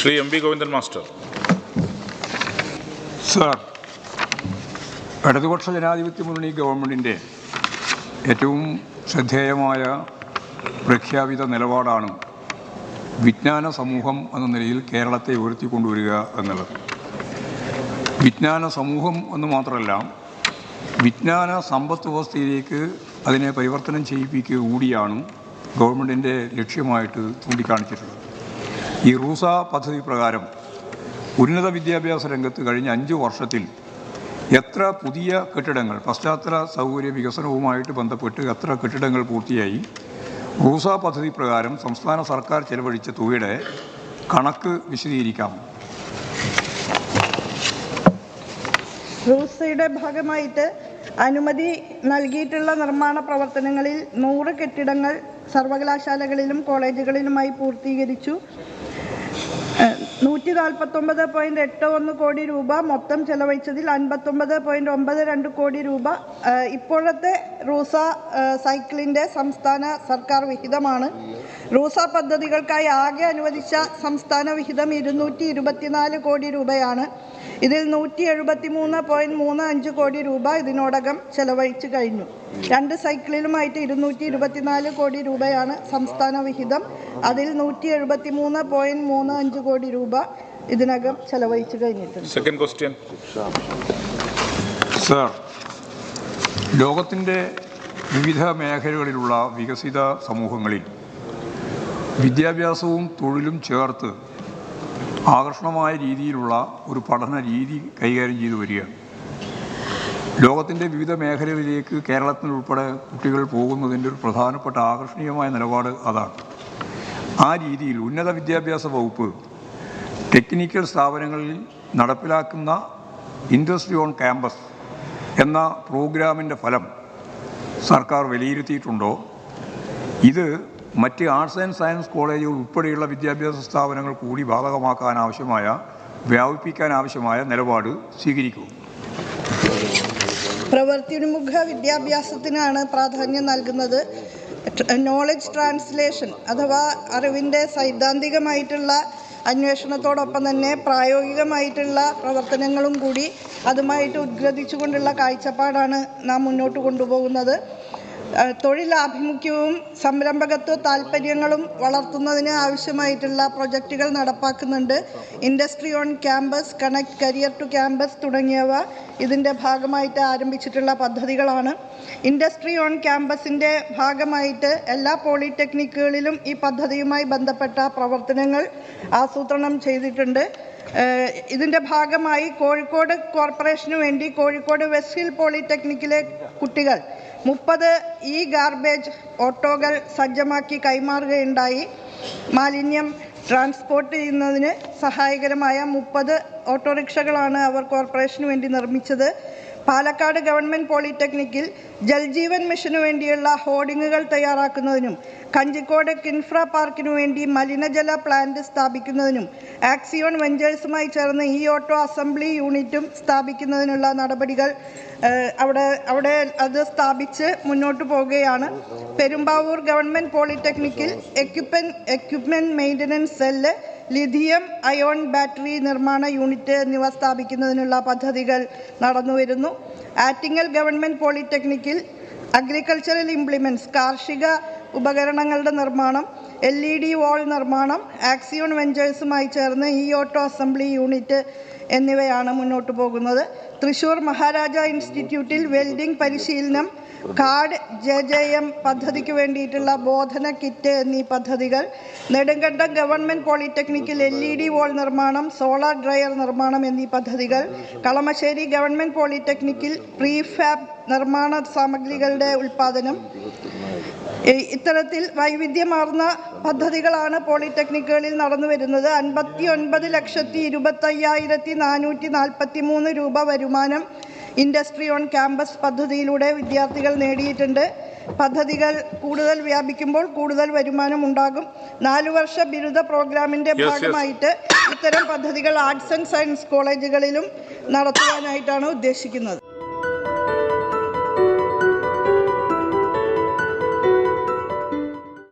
Shri M V Govindan master. Sir ഇടതുപക്ഷ ജനാധിപത്യ മുന്നണി ഗവൺമെന്റിന്റെ ഏറ്റവും ശ്രദ്ധേയമായ പ്രഖ്യാപിത നിലപാടാണ് വിജ്ഞാന സമൂഹം എന്ന നിലയിൽ കേരളത്തെ ഉയർത്തിക്കൊണ്ടുവരിക എന്നുള്ളത്. വിജ്ഞാന സമൂഹം എന്ന് മാത്രമല്ല വിജ്ഞാന സമ്പത്ത് വ്യവസ്ഥയിലേക്ക് അതിനെ പരിവർത്തനം ചെയ്യിപ്പിക്കുക കൂടിയാണ് ഗവൺമെന്റിന്റെ ലക്ഷ്യമായിട്ട് ചൂണ്ടിക്കാണിച്ചിട്ടുള്ളത്. ഈ റൂസ പദ്ധതി പ്രകാരം ഉന്നത വിദ്യാഭ്യാസ രംഗത്ത് കഴിഞ്ഞ അഞ്ച് വർഷത്തിൽ എത്ര പുതിയ കെട്ടിടങ്ങൾ പശ്ചാത്തല സൗകര്യ വികസനവുമായിട്ട് ബന്ധപ്പെട്ട് എത്ര കെട്ടിടങ്ങൾ പൂർത്തിയായി റൂസ പദ്ധതി പ്രകാരം സംസ്ഥാന സർക്കാർ ചെലവഴിച്ച തുകയുടെ കണക്ക് വിശദീകരിക്കാം. റൂസയുടെ ഭാഗമായിട്ട് അനുമതി നൽകിയിട്ടുള്ള നിർമ്മാണ പ്രവർത്തനങ്ങളിൽ നൂറ് കെട്ടിടങ്ങൾ സർവകലാശാലകളിലും കോളേജുകളിലുമായി പൂർത്തീകരിച്ചു. നൂറ്റി നാൽപ്പത്തൊമ്പത് പോയിന്റ് എട്ട് ഒന്ന് കോടി രൂപ മൊത്തം ചെലവഴിച്ചതിൽ അൻപത്തൊമ്പത് പോയിന്റ് ഒമ്പത് രണ്ട് കോടി രൂപ. ഇപ്പോഴത്തെ റൂസ സൈക്കിളിന്റെ സംസ്ഥാന സർക്കാർ വിഹിതമാണ്. റൂസ പദ്ധതികൾക്കായി ആകെ അനുവദിച്ച സംസ്ഥാന വിഹിതം ഇരുന്നൂറ്റി ഇരുപത്തിനാല് കോടി രൂപയാണ്. ഇതിൽ നൂറ്റി എഴുപത്തി മൂന്ന് പോയിന്റ് മൂന്ന് അഞ്ച് കോടി രൂപ ഇതിനോടകം ചെലവഴിച്ചു കഴിഞ്ഞു. രണ്ട് സൈക്കിളിലുമായിട്ട് ഇരുന്നൂറ്റി ഇരുപത്തിനാല് കോടി രൂപയാണ് സംസ്ഥാന വിഹിതം. അതിൽ നൂറ്റി എഴുപത്തി മൂന്ന് പോയിന്റ് മൂന്ന് അഞ്ച് കോടി രൂപ ഇതിനകം ചെലവഴിച്ചു കഴിഞ്ഞിട്ടുണ്ട്. സെക്കൻഡ് ക്വസ്റ്റ്യൻ സർ ലോകത്തിന്റെ വിവിധ മേഖലകളിലുള്ള വികസിത സമൂഹങ്ങളിൽ വിദ്യാഭ്യാസവും തൊഴിലും ചേർത്ത് ആകർഷണമായ രീതിയിലുള്ള ഒരു പഠന രീതി കൈകാര്യം ചെയ്തു വരികയാണ്. ലോകത്തിന്റെ വിവിധ മേഖലകളിലേക്ക് കേരളത്തിനുൾപ്പെടെ കുട്ടികൾ പോകുന്നതിന്റെ ഒരു പ്രധാനപ്പെട്ട ആകർഷണീയമായ നിലപാട് അതാണ്. ആ രീതിയിൽ ഉന്നത വിദ്യാഭ്യാസ വകുപ്പ് ടെക്നിക്കൽ സ്ഥാപനങ്ങളിൽ നടപ്പിലാക്കുന്ന ഇൻഡസ്ട്രി ഓൺ ക്യാമ്പസ് എന്ന പ്രോഗ്രാമിന്റെ ഫലം സർക്കാർ വിലയിരുത്തിയിട്ടുണ്ടോ? ഇത് മറ്റ് ആർട്സ് ആൻഡ് സയൻസ് കോളേജുകൾ ഉൾപ്പെടെയുള്ള വിദ്യാഭ്യാസ സ്ഥാപനങ്ങൾ കൂടി വ്യാപിപ്പിക്കാൻ ആവശ്യമായ നിലപാട് സ്വീകരിക്കും. പ്രവൃത്തിമുഖ വിദ്യാഭ്യാസത്തിനാണ് പ്രാധാന്യം നൽകുന്നത്. നോളജ് ട്രാൻസ്ലേഷൻ അഥവാ അറിവിന്റെ സൈദ്ധാന്തികമായിട്ടുള്ള അന്വേഷണത്തോടൊപ്പം തന്നെ പ്രായോഗികമായിട്ടുള്ള പ്രവർത്തനങ്ങളും കൂടി അതുമായിട്ട് ഉദ്ഗ്രഥിച്ചുകൊണ്ടുള്ള കാഴ്ചപ്പാടാണ് നാം മുന്നോട്ട് കൊണ്ടുപോകുന്നത്. തൊഴിലാഭിമുഖ്യവും സംരംഭകത്വ താല്പര്യങ്ങളും വളർത്തുന്നതിന് ആവശ്യമായിട്ടുള്ള പ്രൊജക്റ്റുകൾ നടപ്പാക്കുന്നുണ്ട്. Industry on campus connect career to campus തുടങ്ങിയവ ഇതിന്റെ ഭാഗമായിട്ട് ആരംഭിച്ചിട്ടുള്ള പദ്ധതികളാണ്. ഇൻഡസ്ട്രി ഓൺ ക്യാമ്പസിന്റെ ഭാഗമായിട്ട് എല്ലാ പോളിടെക്നിക്കുകളിലും ഈ പദ്ധതിയുമായി ബന്ധപ്പെട്ട പ്രവർത്തനങ്ങൾ ആസൂത്രണം ചെയ്തിട്ടുണ്ട്. ഇതിന്റെ ഭാഗമായി കോഴിക്കോട് കോർപ്പറേഷന് വേണ്ടി കോഴിക്കോട് വെസ്റ്റ് ഹിൽ പോളിടെക്നിക്കിലെ കുട്ടികൾ മുപ്പത് ഇ ഗാർബേജ് ഓട്ടോകൾ സജ്ജമാക്കി കൈമാറുകയുണ്ടായി. മാലിന്യം ട്രാൻസ്പോർട്ട് ചെയ്യുന്നതിന് സഹായകരമായ മുപ്പത് ഓട്ടോറിക്ഷകളാണ് അവർ കോർപ്പറേഷന് വേണ്ടി നിർമ്മിച്ചത്. പാലക്കാട് ഗവൺമെന്റ് പോളിടെക്നിക്കിൽ ജൽജീവൻ മിഷനു വേണ്ടിയുള്ള ഹോർഡിങ്ങുകൾ തയ്യാറാക്കുന്നതിനും കഞ്ചിക്കോട് കിൻഫ്ര പാർക്കിനു വേണ്ടി മലിനജല പ്ലാന്റ് സ്ഥാപിക്കുന്നതിനും ആക്സിയോൺ വെഞ്ചേഴ്സുമായി ചേർന്ന് ഈ ഓട്ടോ അസംബ്ലി യൂണിറ്റും സ്ഥാപിക്കുന്നതിനുള്ള നടപടികൾ അവിടെ അവിടെ അത് സ്ഥാപിച്ച് മുന്നോട്ട് പോവുകയാണ്. Perumbavoor government പോളിടെക്നിക്കിൽ equipment equipment maintenance cell lithium ion battery നിർമ്മാണ യൂണിറ്റ് എന്നിവ സ്ഥാപിക്കുന്നതിനുള്ള പദ്ധതികൾ നടന്നുവരുന്നു. ആറ്റിങ്ങൽ ഗവൺമെന്റ് പോളിടെക്നിക്കിൽ അഗ്രികൾച്ചറൽ ഇംപ്ലിമെന്റ്സ് കാർഷിക ഉപകരണങ്ങളുടെ നിർമ്മാണം എൽ ഇ ഡി വാൾ നിർമ്മാണം ആക്സിയോൺ വെഞ്ചേഴ്സുമായി ചേർന്ന് ഇ ഓട്ടോ അസംബ്ലി യൂണിറ്റ് എന്നിവയാണ് മുന്നോട്ട് പോകുന്നത്. തൃശൂർ മഹാരാജ ഇൻസ്റ്റിറ്റ്യൂട്ടിൽ വെൽഡിംഗ് പരിശീലനം കാർഡ് ജെ ജെ എം പദ്ധതിക്ക് വേണ്ടിയിട്ടുള്ള ബോധന കിറ്റ് എന്നീ പദ്ധതികൾ നെടുങ്കണ്ടം ഗവൺമെന്റ് പോളിടെക്നിക്കിൽ എൽ ഇ ഡി വോൾ നിർമ്മാണം സോളാർ ഡ്രയർ നിർമ്മാണം എന്നീ പദ്ധതികൾ കളമശ്ശേരി ഗവൺമെന്റ് പോളിടെക്നിക്കിൽ പ്രീഫാബ് നിർമ്മാണ സാമഗ്രികളുടെ ഉൽപ്പാദനം ഈ- ഇത്തരത്തിൽ വൈവിധ്യമാർന്ന പദ്ധതികളാണ് പോളിടെക്നിക്കുകളിൽ നടന്നു വരുന്നത് അൻപത്തി ഒൻപത് ലക്ഷത്തി ഇരുപത്തയ്യായിരത്തി നാനൂറ്റി നാൽപ്പത്തി മൂന്ന് രൂപ വരുമാനം ഇൻഡസ്ട്രി ഓൺ ക്യാമ്പസ് പദ്ധതിയിലൂടെ വിദ്യാർത്ഥികൾ നേടിയിട്ടുണ്ട്. പദ്ധതികൾ കൂടുതൽ വ്യാപിക്കുമ്പോൾ കൂടുതൽ വരുമാനം ഉണ്ടാകും. നാലു വർഷ ബിരുദ പ്രോഗ്രാമിന്റെ yes. ഭാഗമായിട്ട് ഇത്തരം പദ്ധതികൾ ആർട്സ് ആൻഡ് സയൻസ് കോളേജുകളിലും നടത്തുവാനായിട്ടാണ് ഉദ്ദേശിക്കുന്നത്.